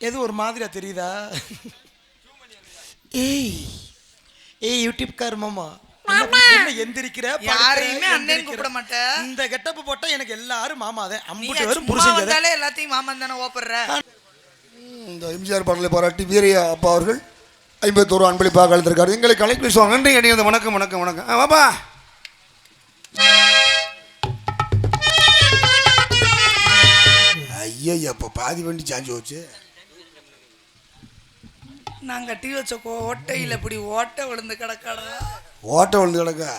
எது ஒரு மாதிரியா தெரியுதா? ஏய் ஏய் யூடியூப் கார் மாமா. என்ன எந்திரிக்கிற? யாரையுமே அண்ணன். கூப்பிட மாட்டேன். இந்த கெட்டப் போட்டா எனக்கு எல்லாரும் மாமா தான் நீ அம்புட்டு வரும் தான். வந்தாலே எல்லாத்தையும் மாமன் தானே ஓப்படுற. இந்த எம்ஜிஆர் பாடலை பாராட்டி வீரிய அப்பா அவர்கள் ஐம்பத்தோரு அன்பளிப்பாக கலந்திருக்காரு எங்களை கலைக்கு பேசுவாங்க நன்றி அடிக்கிறது வணக்கம் வணக்கம் வணக்கம். வாப்பா ஐயா அப்போ பாதி வண்டி சாஞ்சு போச்சு நான் கட்டி வச்ச கோட்டையில இப்படி ஓட்டை விழுந்து கிடக்காடா? ஓட்ட விழுந்து கிடக்கா?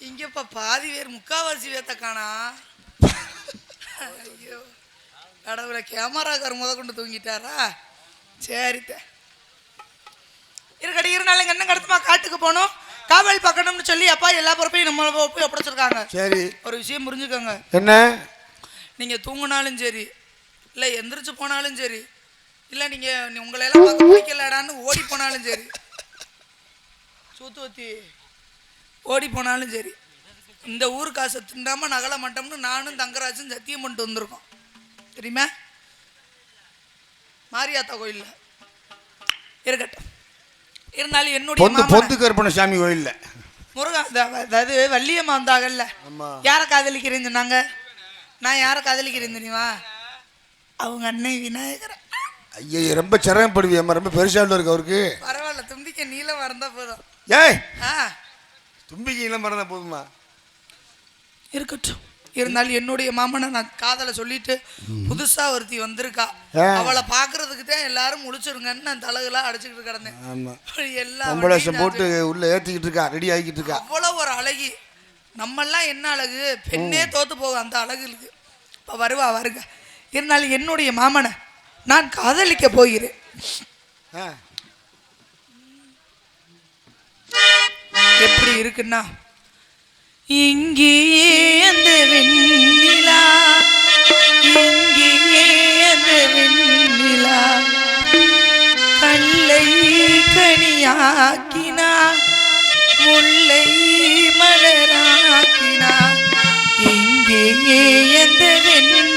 இங்கப்பா பாதி பேர் முக்காவாசி பேத்த காணா. ஐயோ கடவுளை கேமராக்கார் முத கொண்டு தூங்கிட்டாரா? சரித்த இருக்கடி இருந்தாலும் என்ன கடத்துமா காட்டுக்கு போகணும். காவல் பார்க்கணும்னு சொல்லி அப்பா எல்லா பொறுப்பையும் நம்ம போய் ஒப்படைச்சிருக்காங்க. சரி. ஒரு விஷயம் புரிஞ்சுக்கோங்க. என்ன? நீங்கள் தூங்கினாலும் சரி இல்லை எந்திரிச்சு போனாலும் சரி இல்லை நீங்கள் உங்களையெல்லாம் பார்க்க பிடிக்கலடான்னு ஓடி போனாலும் சரி சூத்துவத்தி ஓடி போனாலும் சரி இந்த ஊர் காசை திண்டாம நகல மாட்டோம்னு நானும் தங்கராஜும் சத்தியம் பண்ணிட்டு வந்திருக்கோம். தெரியுமா? மாரியாத்தா கோயிலில். இருக்கட்டும். இருந்தாலும் என்னுடைய பொந்து கருப்பண சாமி கோயில்ல. முருகா அத- அதாவது வள்ளியம்மா வந்தாங்கல்ல ஆமா. யாரை காதலிக்கிறேன்னு சொன்னாங்க? நான் யாரை காதலிக்கிறேன் தெரியுமா? அவங்க அண்ணன் விநாயகரை. ஐயா ரொம்ப சிரமப்படுவியம்மா ரொம்ப பெருசாவில் இருக்கு அவருக்கு. பரவாயில்ல தும்பிக்க நீளம் இருந்தா போதும். ஏய்! ஆ. தும்பிக்கை இளம் மறந்தா போதுமா இருக்கட்டும். இருந்தாலும் என்னுடைய மாமனை நான் காதலை சொல்லிட்டு புதுசா ஒருத்தி வந்திருக்கா. அவளை பாக்குறதுக்கு தான் எல்லாரும் முழிச்சிருங்கன்னு நான் தலகுலாம் அடிச்சுக்கிட்டு கிடந்தேன். ஆமா. எல்லா பொம்பளை வண்டியும் போட்டு உள்ள ஏத்திக்கிட்டு இருக்கா ரெடி ஆகிக்கிட்டு இருக்கா? அவ்வளவு ஒரு அழகி. நம்மெல்லாம் என்ன அழகு? பெண்ணே தோத்து போகும் அந்த அழகு இருக்கு இப்போ வருவா வருங்க இருந்தாலும் என்னுடைய மாமனை நான் காதலிக்க போகிறேன். எப்படி இருக்குன்னா இங்கே அந்த வெண்ணிலா இங்கே அந்த வெண்ணிலா. கல்லை கனியாக்கினா முல்லை மலராக்கினா இங்கே அந்த வெண்ணிலா.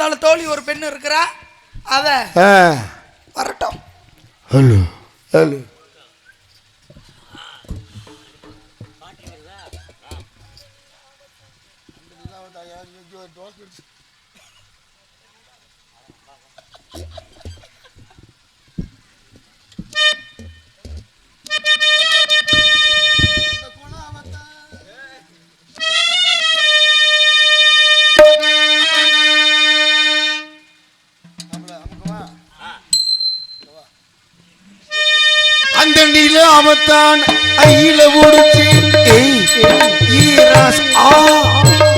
இருந்தாலும் தோழி ஒரு பெண் இருக்கிறா. அவ ஆ. வரட்டும். ஹலோ. ஹலோ. அந்த நிலாவத்தான் ஐயில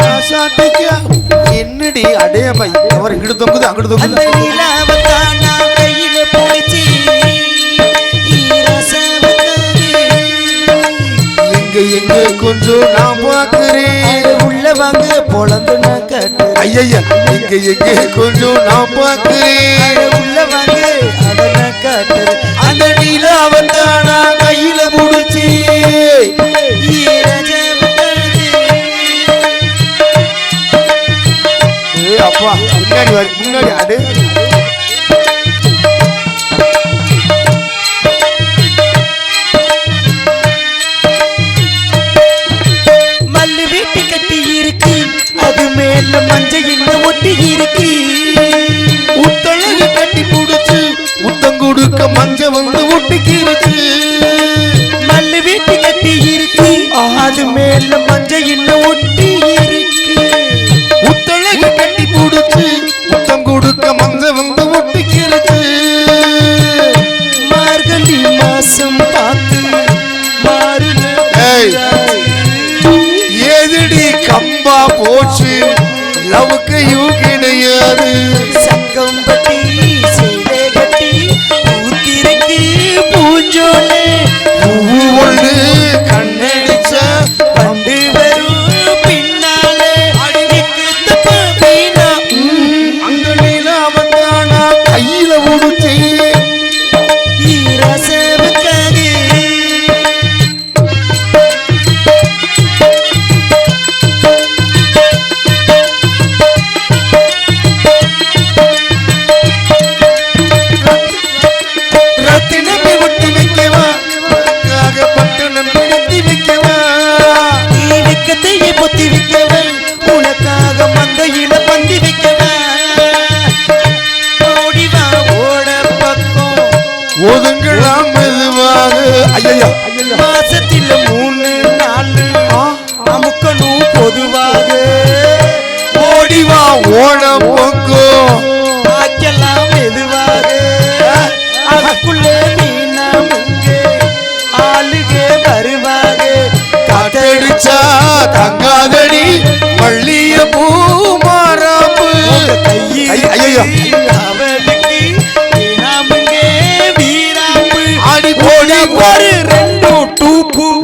ராசாத்திக்கா என்னடி அடேமை அவர் இங்கிட்டு தொங்குது அங்கிட்டு தொங்குது. எங்க எங்க கொஞ்சம் நான் பார்க்கிறேன். உள்ள வாங்க பொழந்து நான் கட்டு ஐயா எங்க எங்க கொஞ்சம் நான் பார்க்கிறேன். உள்ள வாங்க அதை நான் காட்டுறேன். அந்த நிலாவத்தான் நான் கையில முன்னாடி வர முன்னாடி அடு மல்லு வீட்டு கட்டி இருக்கு. அது மேல மஞ்சள் என்ன ஒட்டி இருக்கு. உத்தழகு கட்டி புடிச்சு முத்தம் கொடுக்க மஞ்ச வந்து ஒட்டிக்கிருச்சு மல்லு வீட்டு கட்டி இருக்கு. அது மேல மஞ்சள் என்ன ஒட்டி முத்தம்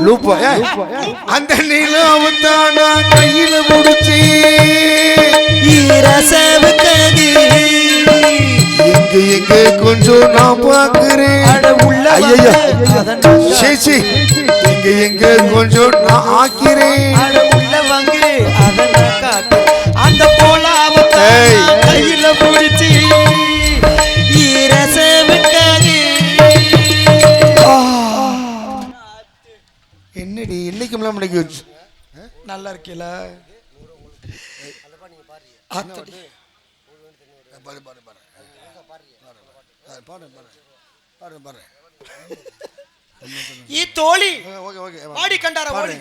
லூப்பா அந்த நிலாவத்தானா கையில முடிச்சு எங்க எங்க கொஞ்சம் நான் பாக்குறேன். அதன் சேச்சி எங்க எங்க கொஞ்சம் நான் ஆக்கிறேன். உள்ள வாங்க அந்த ஏய். கையில பிடிச்சி என்னடி இன்னைக்கு மணிக்கு வச்சு நல்லா இருக்கீல? ஆத்தடி. ஓகே ஓகே பாடி கண்டார ஓடி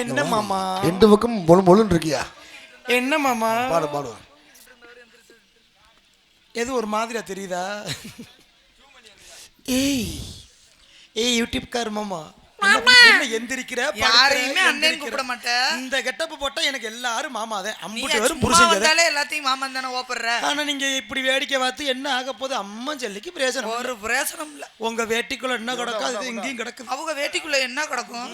என்ன மாமா? ரெண்டு பக்கம் பொழு பொழுன்னு இருக்கியா? என்ன மாமா? பாடு பாடு. எது ஒரு மாதிரியா தெரியுதா? ஏய் ஏய் யூடியூப்கார் மாமா. என்ன எந்திரிக்கிற? யாரையுமே அண்ணன். கூப்பிட மாட்டேன் இந்த கெட்டப்பு போட்டா எனக்கு எல்லாரும் மாமாதே நீ அம்புட்டு வரும் வந்தாலே எல்லாத்தையும் மாமன் தானே ஓப்படுற? ஆனா நீங்க இப்படி வேடிக்கை பார்த்து என்ன ஆக போகுது? அம்மா ஜல்லிக்கு ஒரு பிரயோசனம் இல்ல. உங்க வேட்டிக்குள்ள என்ன கிடக்கும்? அது இங்கேயும் கிடக்குது. அவங்க வேட்டிக்குள்ள என்ன கிடக்கும்?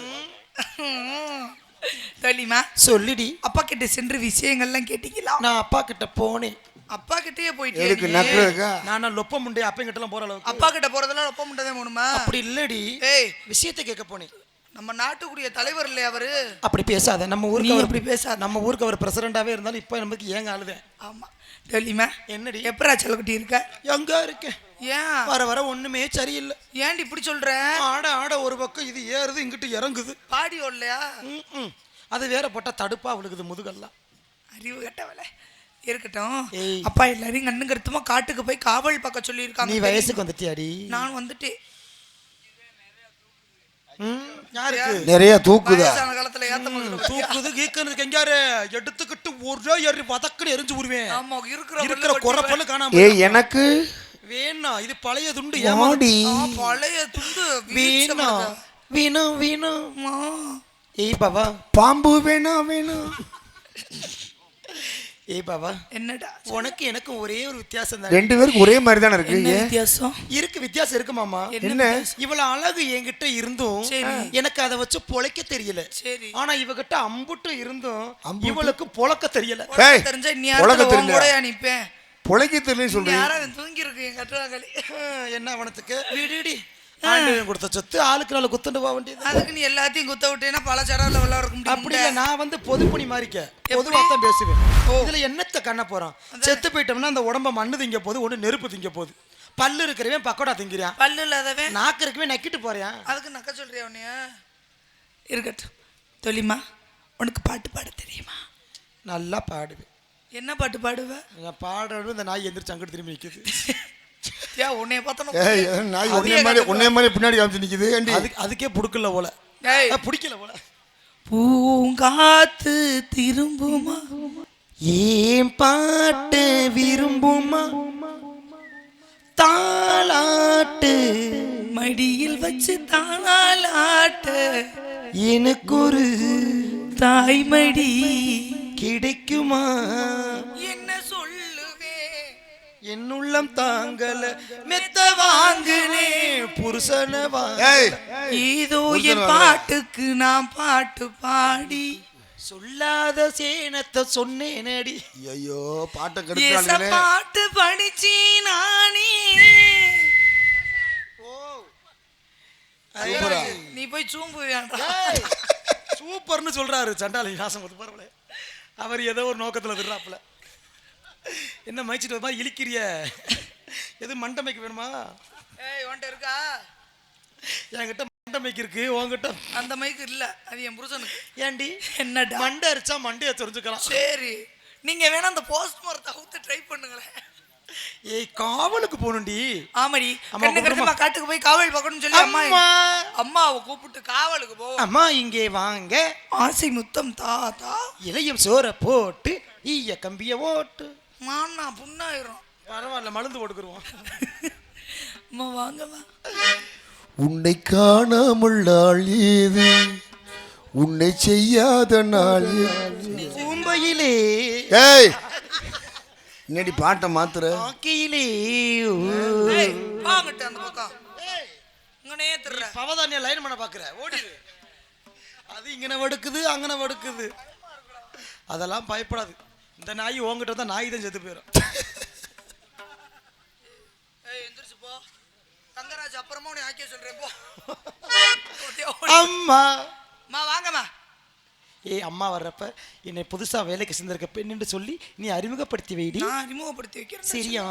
தெரியுமா சொல்லிடி. அப்பா கிட்ட சென்று விஷயங்கள்லாம் கேட்டீங்களா? நான் அப்பா கிட்ட போனேன். அப்பா கிட்டயே போயிட்டு நான் லொப்ப முண்டை அப்பன் கிட்ட எல்லாம் போற அளவுக்கு. அப்பா கிட்ட போறதெல்லாம் ஒப்ப முட்டதே போகணுமா அப்படி இல்லடி. ஏய். விஷயத்தை கேட்க போனேன். நம்ம நாட்டுக்குரிய தலைவர் இல்லையா அவரு? அப்படி பேசாத. நம்ம ஊருக்கு அவர் அப்படி பேசாத. நம்ம ஊருக்கு அவர் பிரசிடண்டாவே இருந்தாலும் இப்ப நமக்கு ஏங்க ஆளுவேன் ஆமா. தெரியுமா என்னடி? எப்பரா செல்லக்குட்டி இருக்க? எங்க இருக்கேன் ஏன்? வர வர ஒண்ணுமே சரியில்லை. ஏன்டி இப்படி சொல்ற? ஆட ஆட ஒரு பக்கம் இது ஏறுது இங்கிட்டு இறங்குது. பாடி ம்ம். அது வேற போட்டா தடுப்பா விழுகுது முதுகெல்லாம். அறிவு கட்டவல இருக்கட்டும். அப்பா எல்லாரையும் கண்ணு கருத்துமா காட்டுக்கு போய் காவல் பார்க்க சொல்லி நீ வயசுக்கு வந்துட்டியாடி? நான் யாருக்கு? நிறைய தூக்குதா? காலத்துல ஏத்த தூக்குது கீக்குறதுக்கு எங்காரு எடுத்துக்கிட்டு ஒரே எறி வதக்குன்னு எரிஞ்சு விடுவேன் ஆமா இருக்கிற இருக்கிற பல்லு குறப்பல்லு காணாம ஏய் எனக்கு? வேணாம் இது பழைய துண்டு மாடி ஆ, பழைய துண்டு வீணா. வீணா வீணா அம்மா. ஏய் பாபா. பாம்பு வேணா வேணாம் ஏய் பாபா என்னடா உனக்கு எனக்கு ஒரே ஒரு வித்தியாசம் தான்? ரெண்டு பேருக்கு ஒரே மாதிரி தானே இருக்கு? என்ன வித்தியாசம்? இருக்கு வித்தியாசம் இருக்கு மாமா. என்ன இவ்வளவு அழகு என்கிட்ட இருந்தும் சரி. எனக்கு அதை வச்சு பொழைக்க தெரியல. சரி. ஆனா இவகிட்ட அம்புட்டு இருந்தும்? இவளுக்கு பொழக்க தெரியல. தெரிஞ்சா நீ யாரும் தெரியல. கூட நிப்பேன்? பொழைக்க தெரியல சொல்றேன் யாரும் தூங்கி இருக்கு என் கட்டுவாங்களி ஹம், என்ன அவனத்துக்கு விடுடி. ஆண்டவன் கொடுத்த சொத்து ஆளுக்கு நாள் குத்துண்டு போக வேண்டியது. அதுக்கு நீ எல்லாத்தையும் குத்த விட்டேன்னா பல சடால விளையாட இருக்க அப்படி இல்ல நான் வந்து பொதுப்பணி மாறிக்க. பொதுவா தான் பேசுவேன். இதுல என்னத்த கண்ண போறான்? செத்து போயிட்டோம்னா அந்த உடம்ப மண்ணு திங்க போது ஒண்ணு நெருப்பு திங்க போகுது. பல்லு இருக்கிறவன் பக்கோடா திங்கிறான். பல்லு இல்லாதவன்? நாக்கு இருக்கவே நக்கிட்டு போறேன். அதுக்கு நக்க சொல்றியா உன்னைய? இருக்கட்டும். தொலிமா உனக்கு பாட்டு பாட தெரியுமா? நல்லா பாடுவேன். என்ன பாட்டு பாடுவ? நான் பாடுறது இந்த நாய் எந்திரிச்சு அங்கிட்டு திரும்பி நிக்குது. ஏன் உன்னைய பார்த்தா ஏய் நாய் மாதிரி உன்னை மாதிரி பின்னாடி காமிச்சு நிக்குது. ஏண்டி? அதுக்கு அதுக்கே புடுக்கல போல. ஏய். பிடிக்கல போல. பூங்காத்து திரும்புமா? ஏன் பாட்டு விரும்புமா? தாளாட்டு மடியில் வச்சு தானாலாட்ட எனக்கு ஒரு தாய்மடி கிடைக்குமா? என்ன சொல்லுவேன் என்னுள்ளம் தாங்கல மெத்த வாங்குனே புருஷன ஏய் ஏதோ என் பாட்டுக்கு நான் பாட்டு பாடி சொல்லாத சேனத்தை சொன்னேனடி. ஐயோ பாட்டை கெடுத்தாங்களே பாட்டு படிச்சி நானே. சூப்பரா. நீ போய் சூம்பு வேண்டாம். சூப்பர்னு சொல்றாரு சண்டாளி. நாசம் பரவல அவர் ஏதோ ஒரு நோக்கத்துல விடுறாப்புல. என்ன மயிச்சிட்டு மாதிரி இழிக்கிறிய? எது மண்டமைக்கு வேணுமா? ஏய் உன்கிட்ட இருக்கா? என்கிட்ட மண்டமைக்கு இருக்கு உன்கிட்ட. அந்த மைக்கு இல்ல அது என் புருஷனுக்கு. ஏண்டி என்னடா? மண்டை அரிச்சா மண்டையை தெரிஞ்சுக்கலாம். சரி நீங்க வேணா அந்த போஸ்ட் மரத்தை அவுத்து ட்ரை பண்ணுங்களேன். ஏய் காவலுக்கு போகணும்டி. ஆமாடி கண்ணு? கட்டுமா காட்டுக்கு போய் காவல் பார்க்கணும்னு சொல்லி அம்மா அம்மா. அம்மாவை கூப்பிட்டு காவலுக்கு போ. அம்மா இங்கே வாங்க. ஆசை முத்தம் தாத்தா. இலையும் சோற போட்டு ஈய கம்பிய ஓட்டு. மானா புண்ணாயிரும். பரவாயில்ல மருந்து போட்டுக்குருவோம். அம்மா வாங்கம்மா. உன்னை காணாமல் நாள் ஏது உன்னை செய்யாத நாள்? பூம்பையிலே. ஏய் என்னடி பாட்டை மாத்துற? ஆக்கையிலே வாங்கிட்டு அந்த பக்கம். இங்கனே திருற பவதானிய லைன் பண்ண பாக்குற? ஓடிடு. அது இங்கன வடுக்குது அங்கன வடுக்குது. அதெல்லாம் பயப்படாது. இந்த நாய் உங்ககிட்ட தான் நாய் தான் செத்து போயிடும் ஏய் எந்திரிச்சு போ. தங்கராஜ் அப்புறமா உன்னை ஆக்கிய சொல்றேன் போ. அம்மா. அம்மா வாங்கம்மா. ஏய் அம்மா வர்றப்ப என்னை புதுசா வேலைக்கு சேர்ந்திருக்க பெண்ணுன்னு சொல்லி நீ அறிமுகப்படுத்தி வைடி. நான் அறிமுகப்படுத்தி வைக்கிறேன் சரியா?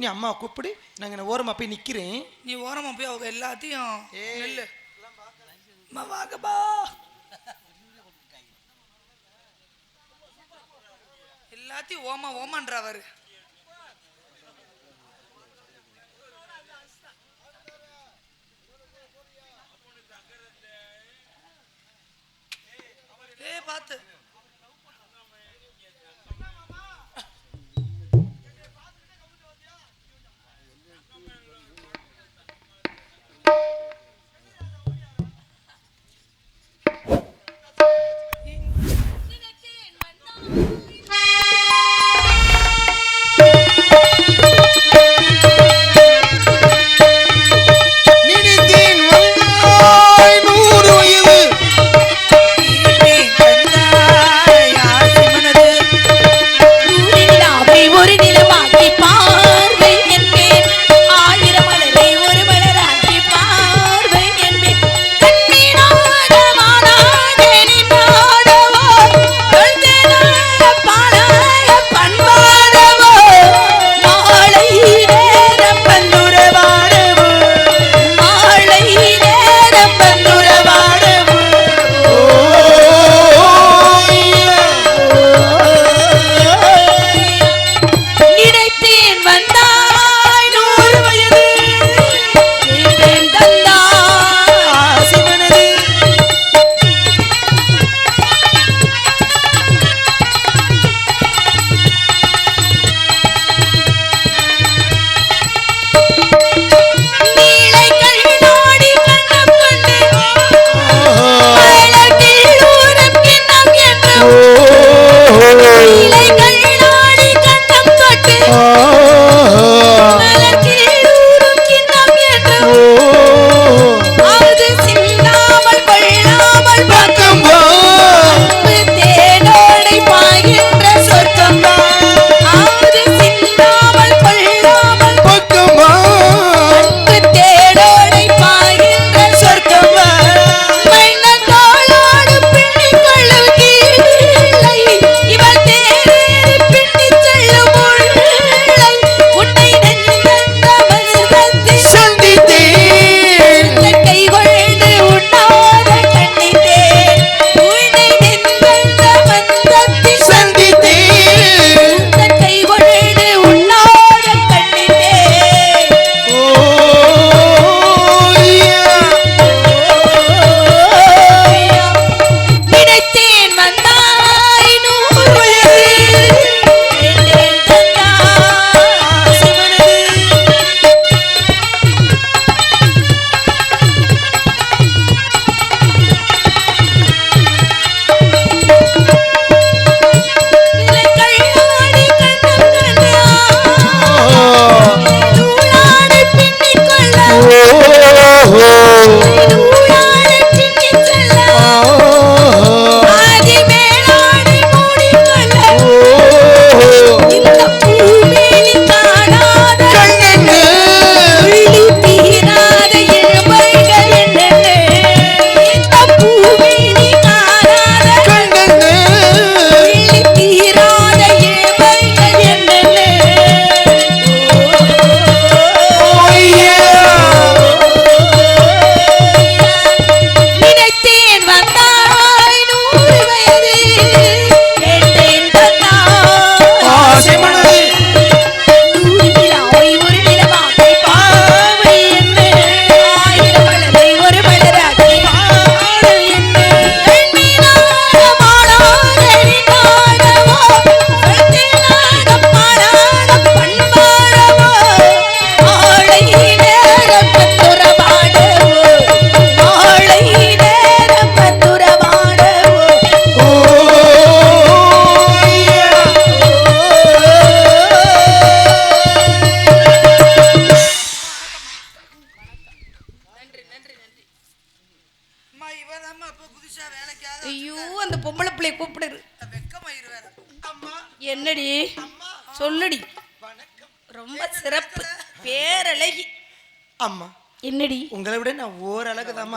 நீ அம்மா கூப்பிடு. நாங்க நான் ஓரமா போய் நிக்கிறேன். நீ ஓரமா போய் அவங்க எல்லாத்தையும் நெல்லு. அம்மா வாங்கப்பா. எல்லாத்தையும் ஓமா ஓமான்றவர். ஏ பார்த்து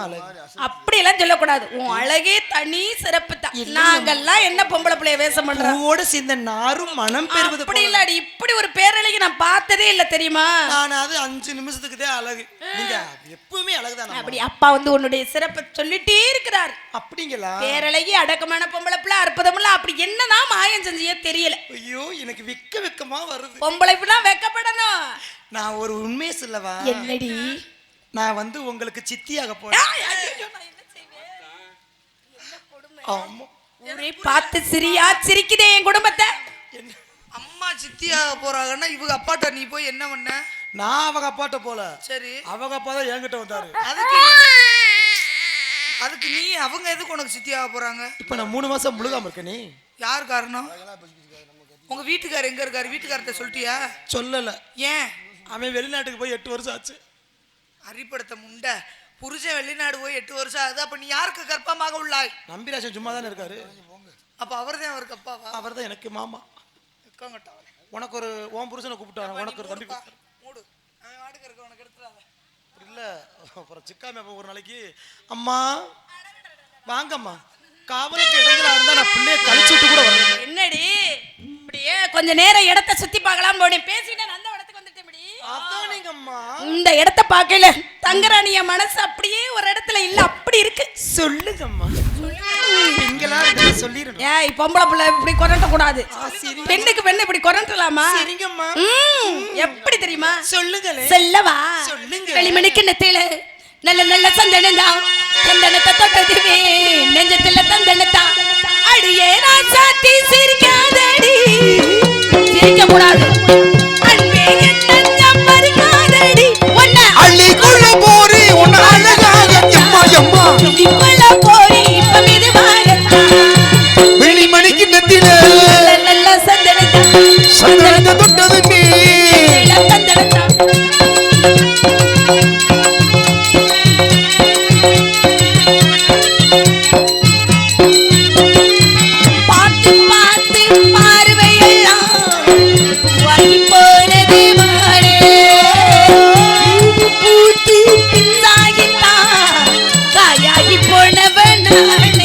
அழகு அப்படியெல்லாம் சொல்லக்கூடாது. உன் அழகே தனி சிறப்பு தான். நாங்கெல்லாம் என்ன பொம்பளை பிள்ளைய வேஷம் பண்றோம் பூவோட சேர்ந்த நாரும் மனம் பெறுவது அப்படி போல. இல்லடி. இப்படி ஒரு பேரழகி நான் பார்த்ததே இல்ல தெரியுமா? நான் அது அஞ்சு நிமிஷத்துக்கு தான் அழகு நீங்க எப்பவுமே அழகுதான் அப்படி அப்பா வந்து உன்னுடைய சிறப்பை சொல்லிட்டே இருக்கிறார். அப்படிங்களா? பேரழகி அடக்கமான பொம்பளை பிள்ளை அற்புதமில்ல அப்படி என்னதான் மாயம் செஞ்சியே தெரியல. ஐயோ எனக்கு வெக்க வெக்கமா வருது. பொம்பளை பிள்ளை வெக்கப்படணும். நான் ஒரு உண்மையை சொல்லவா? என்னடி? நான் வந்து உங்களுக்கு சித்தியாக போறேன்? ஆமா. ஊரே பார்த்து சிரியா சிரிக்குதே என் குடும்பத்தை. என்ன? அம்மா சித்தியாக போறாங்கன்னா இவங்க அப்பாட்ட நீ போய் என்ன பண்ண? நான் அவங்க அப்பாட்ட போல. சரி. அவங்க அப்பா தான் என்கிட்ட வந்தாரு. அதுக்கு அதுக்கு நீ அவங்க எதுக்கு உனக்கு சித்தியாக போறாங்க? இப்ப நான் மூணு மாசம் முழுகாம இருக்க நீ. யார் காரணம்? உங்க வீட்டுக்காரர் எங்க இருக்காரு? வீட்டுக்காரர்ட்ட சொல்லிட்டியா? சொல்லல. ஏன்? அவன் வெளிநாட்டுக்கு போய் எட்டு வருஷம் ஆச்சு. அரிப்படத்தை முண்டை. புருஷன் வெளிநாடு போய் எட்டு வருஷம் ஆகுது அப்ப நீ யாருக்கு கர்ப்பமாக உள்ளாய்? நம்பிராசன் சும்மா தானே இருக்காரு அப்ப அவர்தான் அவருக்கு அப்பாவா அவர் தான் எனக்கு மாமா. உனக்கு ஒரு ஓம் புருஷனை கூப்பிட்டாரு உனக்கு ஒரு தம்பி மூடு. அவன் வாடகை இருக்க உனக்கு எடுத்துறாத அப்படி இல்ல. அப்புறம் சிக்காம அப்ப ஒரு நாளைக்கு அம்மா வாங்கம்மா. காவலுக்கு இடைஞ்சலா இருந்தா நான் பிள்ளைய கழிச்சு விட்டு கூட வரேன். என்னடி? இப்படியே கொஞ்ச நேரம் இடத்த சுத்தி பார்க்கலாம் போனேன். பேசிட்டு அந்த இடத்துக்கு வந்துட்டேன் இப்படி. அதான் நீங்க அம்மா இந்த இடத்த பார்க்கல தங்கராணி என் மனசு அப்படியே ஒரு இடத்துல இல்ல அப்படி இருக்கு. சொல்லுங்கம்மா. பெண்களா ஏய் பொம்பளை பிள்ளை இப்படி கொரண்ட கூடாது. பெண்ணுக்கு பெண்ணு இப்படி கொரண்டலாமா? சரிங்கம்மா. எப்படி தெரியுமா? சொல்லுங்களே சொல்லவா? சொல்லுங்க. வெளிமணிக்கு நெத்தியில நல்ல நல்ல சந்தனதா சந்தனத்தை தொட்டதுவே நெஞ்சத்துல தந்தனத்தா. அடியே நான் சாத்தி சிரிக்காதடி. சிரிக்க கூடாது.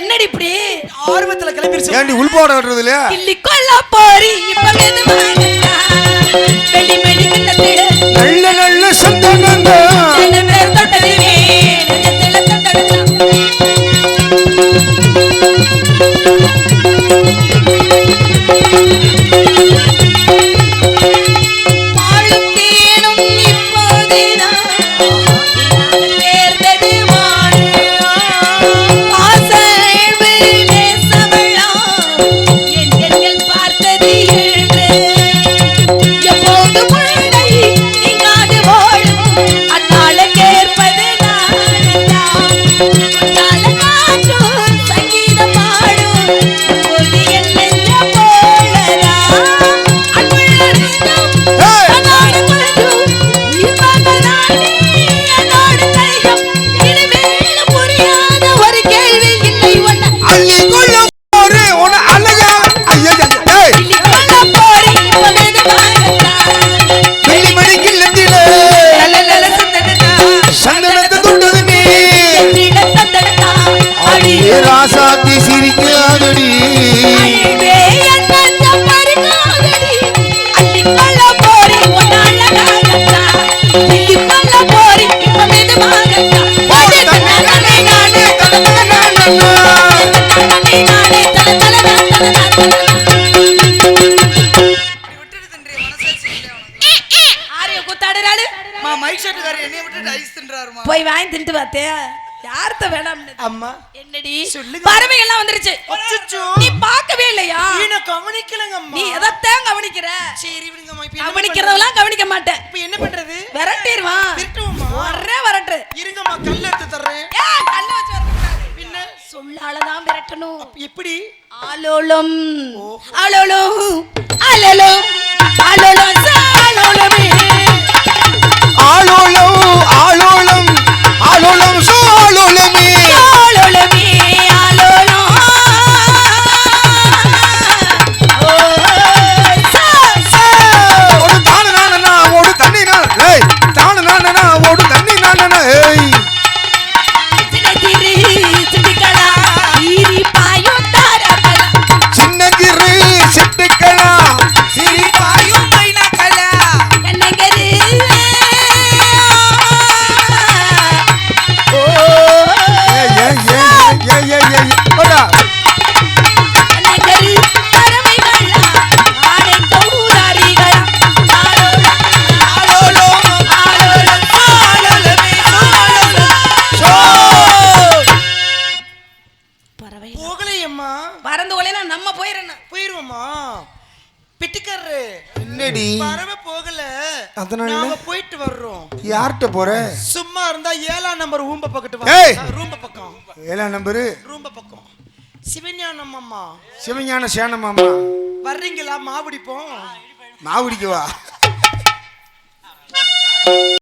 என்னடி இப்படி ஆர்வத்துல கிளம்பிருச்சு? ஏன்டி உள்பாட கட்டுறது இல்லையா? கிள்ளிக்கொள்ள போறி இப்ப வெள்ளி நல்ல நல்ல சந்தனங்க பேர் தொட்டதுவே நெஞ்சத்தில உன்னை கவனிக்கலங்கம்மா. நீ எதைத்தான் கவனிக்கிற? சரி விடுங்கம்மா இப்ப கவனிக்கிறதெல்லாம் கவனிக்க மாட்டேன்? இப்ப என்ன பண்றது? விரட்டிடுவான் விரட்டுவோமா? ஒரே வரட்டு. இருங்கம்மா கல் எடுத்து தர்றேன். ஏ கண்ணு வச்சு வரக்கூடாது பின்ன? சொல்லாலதான் விரட்டணும். எப்படி? ஆலோலம். ஆலோலம். ஆலோலம். ஆலோலம். சாலோலமே ஆளோளம் ஆளோளம் ஆளோளம் போற? சும்மா இருந்தா ஏழாம் நம்பர் ஊம்ப பக்கத்து! வா. ரூம்ப பக்கம். ஏழாம் நம்பரு? ரூம்ப பக்கம். சிவஞானம் அம்மா. சிவஞான சேனமாமா வர்றீங்களா? மாவுடிப்போம். மாவுடிக்கு வா.